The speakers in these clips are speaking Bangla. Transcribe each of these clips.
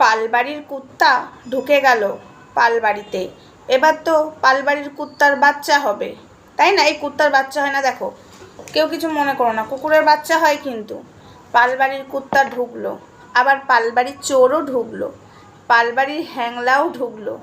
পালবাড়ির কুত্তা ঢুকে গেল পালবাড়িতে। এবার তো পালবাড়ির কুত্তার বাচ্চা হবে। তাই না? এই কুত্তার বাচ্চা হয় না, দেখো। কেউ কিছু মনে করো না, কুকুরের বাচ্চা হয় কিন্তু। পালবাড়ির কুত্তা ঢুকলো, আবার পালবাড়ির চোরও ঢুকলো, পালবাড়ির হ্যাংলাও ঢুকলো,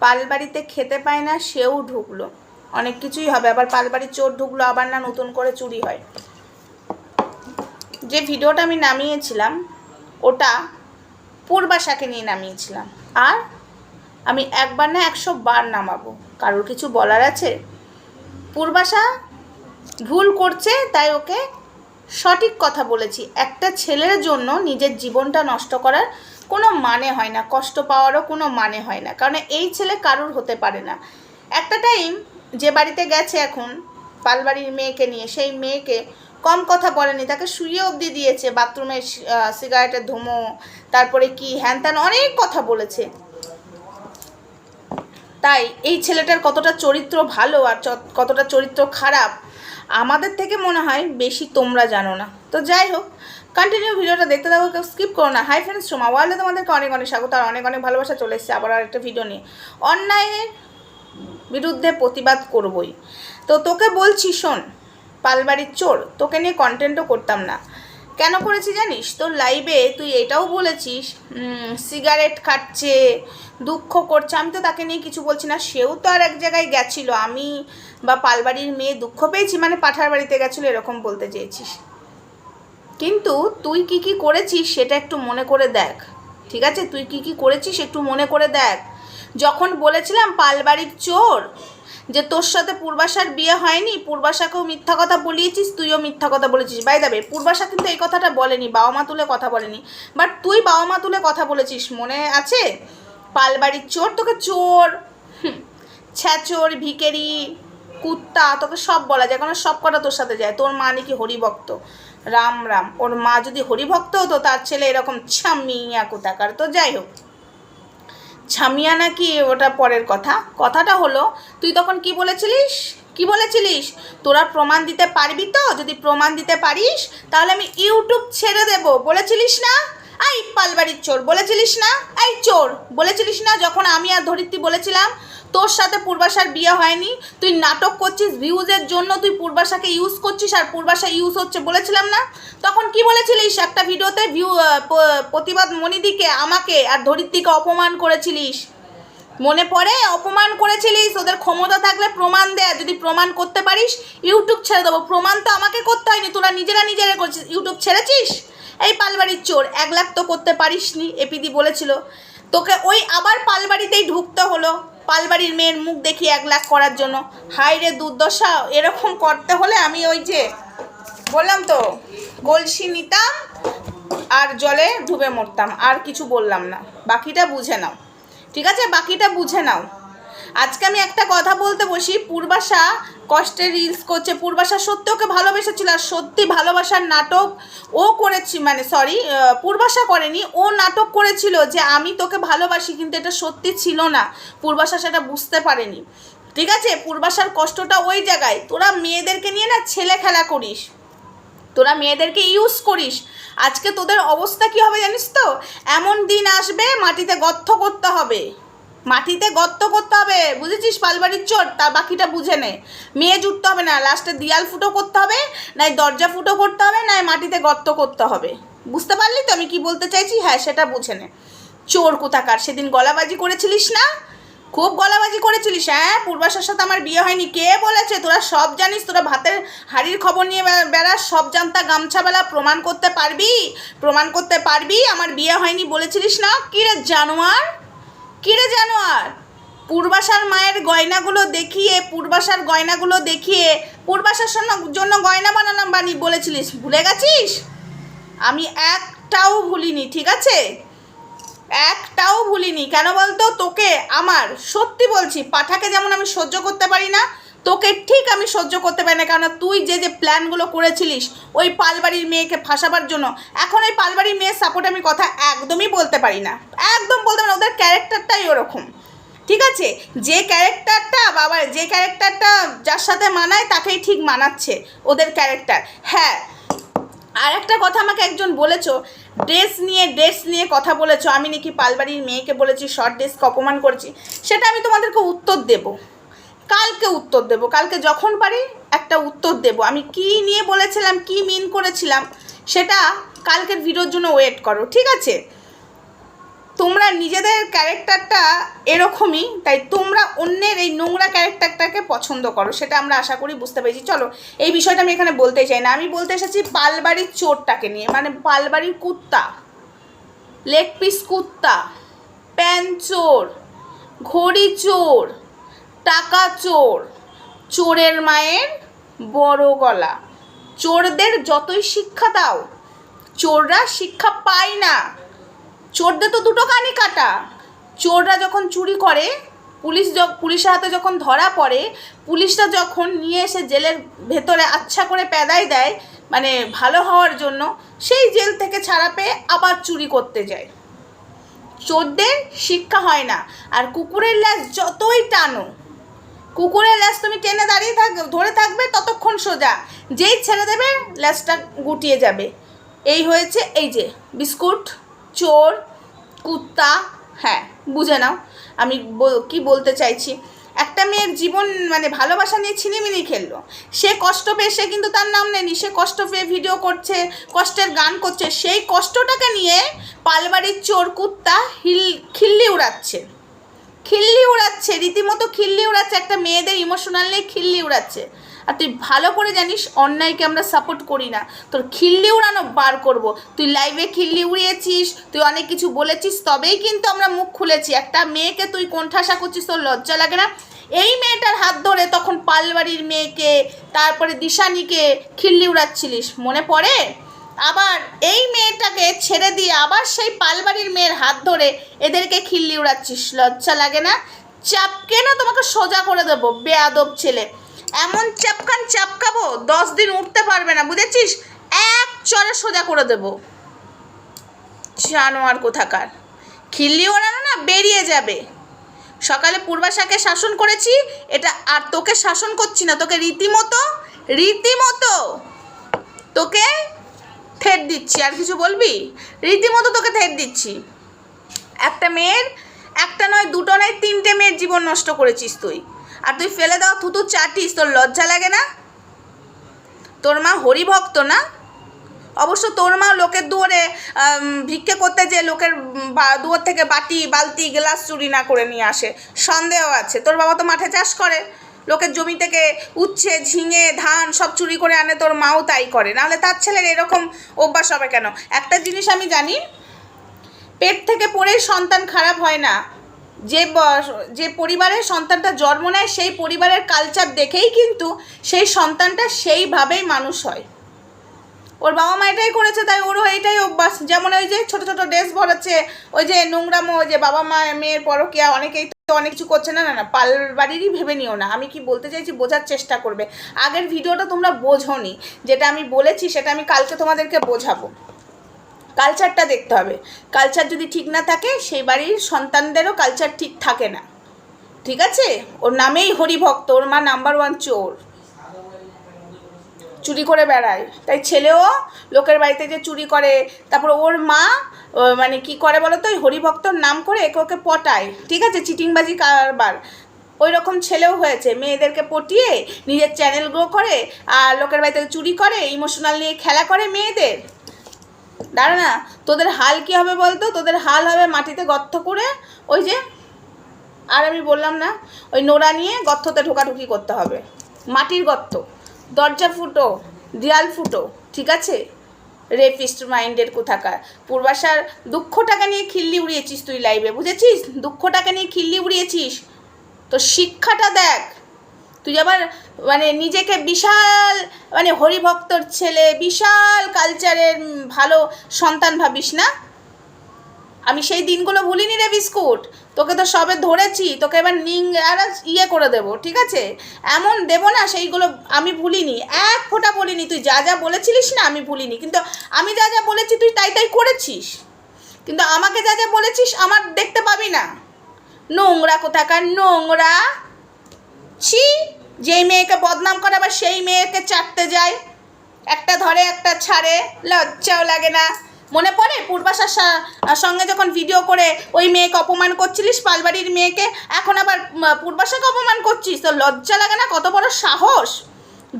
পালবাড়িতে খেতে পায় না, সেও ঢুকলো। অনেক কিছুই হবে, আবার পালবাড়ির চোর ঢুকলো, আবার না নতুন করে চুরি হয়। যে ভিডিওটা আমি নামিয়েছিলাম, ওটা পূর্বাশাকে নিয়ে নামিয়েছিলাম। আর আমি একবার না একশো বার নামাবো। কারোর কিছু বলার আছে? পূর্বাশা ভুল করছে, তাই ওকে সঠিক কথা বলেছি। একটা ছেলের জন্য নিজের জীবনটা নষ্ট করার কোনো মানে হয় না, কষ্ট পাওয়ারও কোনো মানে হয় না। কারণ এই ছেলে কারুর হতে পারে না। একটা টাইম যে বাড়িতে গেছে এখন, পালবাড়ির মেয়েকে নিয়ে, সেই মেয়েকে কম কথা বলেনি, তাকে শুয়ে অবধি দিয়েছে, বাথরুমে সিগারেটের ধুমো, তারপরে কি হ্যান ত্যান অনেক কথা বলেছে। তাই এই ছেলেটার কতটা চরিত্র ভালো আর কতটা চরিত্র খারাপ, আমাদের থেকে মনে হয় বেশি তোমরা জানো না। তো যাই হোক কন্টিনিউ ভিডিওটা দেখতে থাকো, কেউ স্কিপ করো না। হাই ফ্রেন্ডস সোমা ওয়ার্ল্ডে তোমাদেরকে অনেক অনেক স্বাগত আর অনেক অনেক ভালোবাসা চলে এসেছে। আবার আরেকটা ভিডিও নিয়ে অন্যায়ের বিরুদ্ধে প্রতিবাদ করবই। তো তোকে বলছি শোন পালবাড়ির চোর? তোকে নিয়ে কন্টেন্টও করতাম না। কেন করেছি জানিস? তোর লাইভে তুই এটাও বলেছিস সিগারেট খাচ্ছে, দুঃখ করছে। আমি তো তাকে নিয়ে কিছু বলছি না। সেও তো আর এক জায়গায় গেছিল। আমি বা পালবাড়ির মেয়ে দুঃখ পেয়েছি? মানে পাঠার বাড়িতে গেছিল, এরকম বলতে চেয়েছিস। কিন্তু তুই কি কি করেছিস, সেটা একটু মনে করে দেখ। ঠিক আছে? তুই কি কি করেছিস, একটু মনে করে দেখ। যখন বলেছিলাম পালবাড়ির চোর যে তোর সাথে পূর্বাশার বিয়ে হয়নি, পূর্বাশাকেও মিথ্যা কথা বলিয়েছিস, তুইও মিথ্যা কথা বলেছিস। বাই দাবে পূর্বাশা কিন্তু এই কথাটা বলেনি বাবা মা তুলে কথা বলেনি। বাট তুই বাবা মা তুলে কথা বলেছিস, মনে আছে? পালবাড়ির চোর তোকে চোর ছ্যাচোর, ভিকেরি, কুত্তা, তোকে সব বলা যায় কারণ সব কটা তোর সাথে যায়। তোর মা নাকি হরিভক্ত। রাম রাম, ওর মা যদি হরিভক্ত হতো, তার ছেলে এরকম ছামিয়া কোথাকার। তো যাই হোক ছামিয়া নাকি ওটা পরের কথা? কথাটা হলো, তুই তখন কি বলেছিলিস? কি বলেছিলিস? তোরা প্রমাণ দিতে পারবি তো? যদি প্রমাণ দিতে পারিস, তাহলে আমি ইউটিউব ছেড়ে দেব। বলেছিলিস না? আই, পালবাড়ির চোর। বলেছিলিস না? এই চোর! বলেছিলিস না যখন আমি আর ধরিত্রী বলেছিলাম? তোর সাথে পূর্বাশার বিয়ে হয়নি, তুই নাটক করছিস ভিউজের জন্য, তুই পূর্বাশাকে ইউজ করছিস আর পূর্বাশা ইউজ হচ্ছে বলেছিলাম না? তখন কি বলেছিলিস একটা ভিডিওতে ভিউ প্রতিবাদ মনিদিকে, আমাকে আর ধরিত্রীকে অপমান করেছিলিস? মনে পড়ে? অপমান করেছিলিস? ওদের ক্ষমতা থাকলে প্রমাণ দেয় যদি প্রমাণ করতে পারিস ইউটিউব ছেড়ে দেবো। প্রমাণ তো আমাকে করতে হয়নি, তোরা নিজেরা নিজেরা করছিস। ইউটিউব ছেড়েছিস? এই পালবাড়ির চোর, এক লাখ তো করতে পারিসনি এপিদি বলেছিল। তোকে ওই আবার পালবাড়িতেই ঢুকতে হলো। পালবাড়ির মেয়ের মুখ দেখি এক লাখ করার জন্য। হাই রে দুর্দশা, এরকম করতে হলে আমি ওই যে বললাম তো গলসি নিতাম আর জলে ডুবে মরতাম, আর কিছু বললাম না। বাকিটা বুঝে নাও। ঠিক আছে? বাকিটা বুঝে নাও। আজকে আমি একটা কথা বলতে বসি। পূর্বাশা কষ্টে রিলস করছে। পূর্বাশা সত্যি ওকে ভালোবেসেছিল আর সত্যি ভালোবাসার নাটক ও করেছি মানে সরি পূর্বাশা করেনি, ও নাটক করেছিল যে আমি তোকে ভালোবাসি, কিন্তু এটা সত্যি ছিল না। পূর্বাশা সেটা বুঝতে পারেনি। ঠিক আছে? পূর্বাশার কষ্টটা ওই জায়গায়। তোরা মেয়েদেরকে নিয়ে না ছেলে খেলা করিস। তোরা মেয়েদেরকে ইউজ করিস। আজকে তোদের অবস্থা কি হবে জানিস তো? এমন দিন আসবে, মাটিতে গর্ত করতে হবে। মাটিতে গর্ত করতে হবে, বুঝেছিস? পালবাড়ির চোর তা বাকিটা বুঝে নে। মেয়ে জুটতে হবে না লাস্টে দিয়াল ফুটো করতে হবে, নাই দরজা ফুটো করতে হবে, নাই মাটিতে গর্ত করতে হবে। বুঝতে পারলি তো আমি কি বলতে চাইছি? হ্যাঁ সেটা বুঝে নে। চোর কোথাকার? সেদিন গলাবাজি করেছিলিস না? খুব গলাবাজি করেছিলিস হ্যাঁ? পূর্বাশার সাথে আমার বিয়ে হয়নি। কে বলেছে? তোরা সব জানিস, তোরা ভাতের হাড়ির খবর নিয়ে বে- বেড়াস, সব জানতা গামছাবেলা প্রমাণ করতে পারবি? প্রমাণ করতে পারবি? আমার বিয়ে হয়নি বলেছিলিস না? কী রে জানোয়ার? কী জানো আর পূর্বাশার মায়ের গয়নাগুলো দেখিয়ে, পূর্বাশার গয়নাগুলো দেখিয়ে, পূর্বাশার জন্য গয়না বানালাম বানি বলেছিলিস, ভুলে গেছিস? আমি একটাও ভুলিনি, ঠিক আছে? একটাও ভুলিনি। কেন বলতো? তোকে, আমার, সত্যি বলছি, পাঠাকে যেমন আমি সহ্য করতে পারি না তোকে ঠিক আমি সহ্য করতে পারি না, কেননা তুই যে যে প্ল্যানগুলো করেছিলিস, ওই পালবাড়ির মেয়েকে ফাঁসাবার জন্য, এখন ওই পালবাড়ির মেয়ের সাপোর্ট আমি কথা একদমই বলতে পারি না। একদম বলতে পারি না, ওদের ক্যারেক্টারটাই ওরকম। ঠিক আছে? যে ক্যারেক্টারটা বাবা, যে ক্যারেক্টারটা যার সাথে মানায়, তাকেই ঠিক মানাচ্ছে ওদের ক্যারেক্টার হ্যাঁ আর একটা কথা আমাকে একজন বলেছ ড্রেস নিয়ে ড্রেস নিয়ে কথা বলেছ, আমি নাকি পালবাড়ির মেয়েকে বলেছি শর্ট ড্রেসকে অপমান করেছি, সেটা আমি তোমাদেরকে উত্তর দেব। কালকে উত্তর দেব। কালকে যখন পারি একটা উত্তর দেব। আমি কি নিয়ে বলেছিলাম, কি মিন করেছিলাম, সেটা কালকের ভিডিওর জন্য ওয়েট করো, ঠিক আছে? তোমরা নিজেদের ক্যারেক্টারটা এরকমই, তাই তোমরা অন্যের এই নোংরা ক্যারেক্টারটাকে পছন্দ করো, সেটা আমরা আশা করি বুঝতে পেরেছি। চলো, এই বিষয়টা আমি এখানে বলতে চাই না। আমি বলতে এসেছি পালবাড়ির চোরটাকে নিয়ে মানে পালবাড়ির কুত্তা লেগ পিস কুত্তা প্যান চোর, ঘড়ি চোর টাকা চোর। চোরের মায়ের বড় গলা। চোরদের যতই শিক্ষা দাও, চোররা শিক্ষা পায় না। চোরদের তো দুটো কানি কাটা। চোররা যখন চুরি করে, পুলিশ পুলিশের হাতে যখন ধরা পড়ে, পুলিশরা যখন নিয়ে এসে জেলের ভেতরে আচ্ছা করে পেদাই দেয় মানে ভালো হওয়ার জন্য, সেই জেল থেকে ছাড়া পেয়ে আবার চুরি করতে যায়। চোরদের শিক্ষা হয় না। আর কুকুরের ল্যাস যতই টানো কুকুরের ল্যাস তুমি টেনে দাঁড়িয়ে থাক, ধরে থাকবে, ততক্ষণ সোজা। যেই ছেড়ে দেবে, ল্যাসটা গুটিয়ে যাবে। এই হয়েছে এই যে, বিস্কুট, চোর, কুত্তা হ্যাঁ বুঝে নাও। আমি কি বলতে চাইছি? একটা মেয়ের জীবন মানে ভালোবাসা নিয়ে ছিনিমিনি খেললো। সে কষ্ট পেয়ে, সে কিন্তু তার নাম নেয়নি। সে কষ্ট পেয়ে ভিডিও করছে, কষ্টের গান করছে। সেই কষ্টটাকে নিয়ে পালবাড়ির চোর, কুত্তা, হিল, খিল্লি উড়াচ্ছে। খিল্লি উড়াচ্ছে, রীতিমতো খিল্লি উড়াচ্ছে, একটা মেয়েদের ইমোশনাল নিয়ে খিল্লি উড়াচ্ছে। আর তুই ভালো করে জানিস, অন্যায়কে আমরা সাপোর্ট করি না। তোর খিল্লি উড়ানো বার করব। তুই লাইভে খিল্লি উড়িয়েছিস, তুই অনেক কিছু বলেছিস, তবেই কিন্তু আমরা মুখ খুলেছি। একটা মেয়েকে তুই কোণঠাসা করছিস, তোর লজ্জা লাগে না? এই মেয়েটার হাত ধরে তখন পালবাড়ির মেয়েকে, তারপরে দিশানিকে খিল্লি উড়াচ্ছিলিস। মনে পড়ে? আবার এই মেয়েটাকে ছেড়ে দিয়ে আবার সেই পালবাড়ির মেয়ের হাত ধরে এদেরকে খিল্লি উড়াচ্ছিস। লজ্জা লাগে না? চাপকে না তোমাকে সোজা করে দেবো, বেয়াদব ছেলে? এমন চাপকান চাপকাবো দশ দিন উঠতে পারবে না, বুঝেছিস? এক চরে সোজা করে দেবো। জানোয়ার কোথাকার। খিল্লি ওড়ানো না, বেরিয়ে যাবে। সকালে পূর্বাশাকে শাসন করেছি, এটা আর তোকে শাসন করছি না, তোকে রীতিমতো রীতিমতো তোকে থেট দিচ্ছি, আর কিছু বলবি? রীতিমতো তোকে থেট দিচ্ছি। একটা মেয়ের, একটা নয়, দুটো নয়, তিনটে মেয়ের জীবন নষ্ট করেছিস তুই। আর তুই ফেলে দেওয়া থুতু চাটিস, তোর লজ্জা লাগে না? তোর মা হরিভক্ত না? অবশ্য তোর মা লোকের দুয়ারে ভিক্ষে করতে যে লোকের দুয়ার থেকে বাটি, বালতি, গ্লাস চুরি না করে নিয়ে আসে। সন্দেহ আছে, তোর বাবা তো মাঠে চাষ করে। লোকের জমি থেকে উচ্ছে, ঝিঙে, ধান সব চুরি করে আনে, তোর মাও তাই করে। নাহলে তার ছেলের এরকম অভ্যাস হবে কেন? একটা জিনিস আমি জানি, পেট থেকে পড়েই সন্তান খারাপ হয় না। যে যে পরিবারের সন্তানটা জন্ম নেয়, সেই পরিবারের কালচার দেখেই কিন্তু সেই সন্তানটা সেইভাবেই মানুষ হয়। ওর বাবা মা এটাই করেছে, তাই ওরও এইটাই অভ্যাস। যেমন ওই যে ছোট ছোট ড্রেস ভরাচ্ছে ওই যে নোংরামো যে বাবা মা, মেয়ের পরকিয়া, অনেকেই অনেক কিছু করছে না না না পাল বাড়িরই ভেবে নিও না। আমি কি বলতে চাইছি বোঝার চেষ্টা করবে। আগের ভিডিওটা তোমরা বোঝোনি। যেটা আমি বলেছি সেটা আমি কালকে তোমাদেরকে বোঝাবো। কালচারটা দেখতে হবে। কালচার যদি ঠিক না থাকে, সেই বাড়ির সন্তানদেরও কালচার ঠিক থাকে না। ঠিক আছে? ওর নামেই হরিভক্ত, ওর মা নাম্বার ওয়ান চোর। চুরি করে বেড়ায়। তাই ছেলেও লোকের বাড়িতে যে চুরি করে, তারপর ওর মা মানে কি করে বলো তো ওই হরিভক্তর নাম করে একে ওকে পটায়। ঠিক আছে? চিটিংবাজি কারবার। ওই রকম ছেলেও হয়েছে। মেয়েদেরকে পটিয়ে নিজের চ্যানেল গ্রো করে আর লোকের বাড়িতে চুরি করে ইমোশনাল নিয়ে খেলা করে মেয়েদের। দাঁড়া না, তোদের হাল কি হবে বলতো? তোদের হাল হবে মাটিতে গর্ত করে ওই যে, আর আমি বললাম না, ওই নোড়া নিয়ে গর্ততে ঢোকাঢুকি করতে হবে। মাটির গর্ত। দরজা ফুটো, দেয়াল ফুটো, ঠিক আছে? রেপিস্ট মাইন্ডের কোথাকার। পূর্বাশার দুঃখটাকে নিয়ে খিল্লি উড়িয়েছিস তুই লাইভে বুঝেছিস? দুঃখটাকে নিয়ে খিল্লি উড়িয়েছিস? তো শিক্ষাটা দেখ। তুই আবার মানে নিজেকে বিশাল মানে হরিভক্তর ছেলে, বিশাল কালচারের ভালো সন্তান ভাবিস না? আমি সেই দিনগুলো ভুলিনি রে বিস্কুট। তোকে তো সবে ধরেছি, তোকে এবার নিং আর ইয়ে করে দেবো, ঠিক আছে? এমন দেবো না সেইগুলো আমি ভুলিনি। এক ফোঁটা বলিনি, তুই যা যা বলেছিলিস না আমি ভুলিনি, কিন্তু আমি যা যা বলেছি তুই তাই তাই করেছিস। কিন্তু আমাকে যা যা বলেছিস আমার দেখতে পাবি না। নোংরা কোথাকার নোংরা। ছি, যেই মেয়েকে বদনাম করে আবার সেই মেয়েকে চাটতে যায়। একটা ধরে, একটা ছাড়ে, লজ্জাও লাগে না। মনে পড়ে? পূর্বাশার সঙ্গে যখন ভিডিও করে ওই মেয়েকে অপমান করছিলিস, পালবাড়ির মেয়েকে, এখন আবার পূর্বাশাকে অপমান করছিস? তো লজ্জা লাগে না? কত বড় সাহস!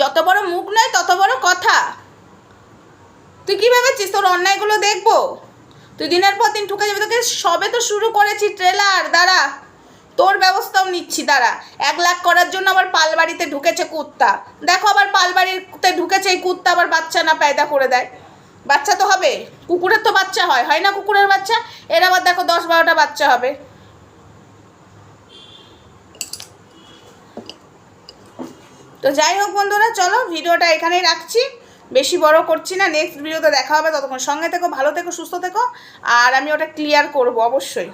যত বড় মুখ নয়, তত বড় কথা! তুই কী ভেবেছিস? তোর অন্যায়গুলো দেখব? তুই দিনের পর দিন ঠুকে যাবে? তোকে সবে তো শুরু করেছি ট্রেলার দাঁড়া! তোর ব্যবস্থাও নিচ্ছি, দাঁড়া! এক লাখ করার জন্য আবার পালবাড়িতে ঢুকেছে কুত্তা। দেখো আবার পালবাড়িতে ঢুকেছে এই কুত্তা, আবার বাচ্চা না পায়দা করে দেয়। বাচ্চা তো হবে। কুকুরের তো বাচ্চা হয় হয় না কুকুরের বাচ্চা? এর আবার দেখো দশ বারোটা বাচ্চা হবে। তো যাই হোক বন্ধুরা, চলো ভিডিওটা এখানেই রাখছি। বেশি বড় করছি না নেক্সট ভিডিওতে দেখা হবে। ততক্ষণ সঙ্গে থেকো, ভালো থেকো, সুস্থ থেকো। আর আমি ওটা ক্লিয়ার করব, অবশ্যই।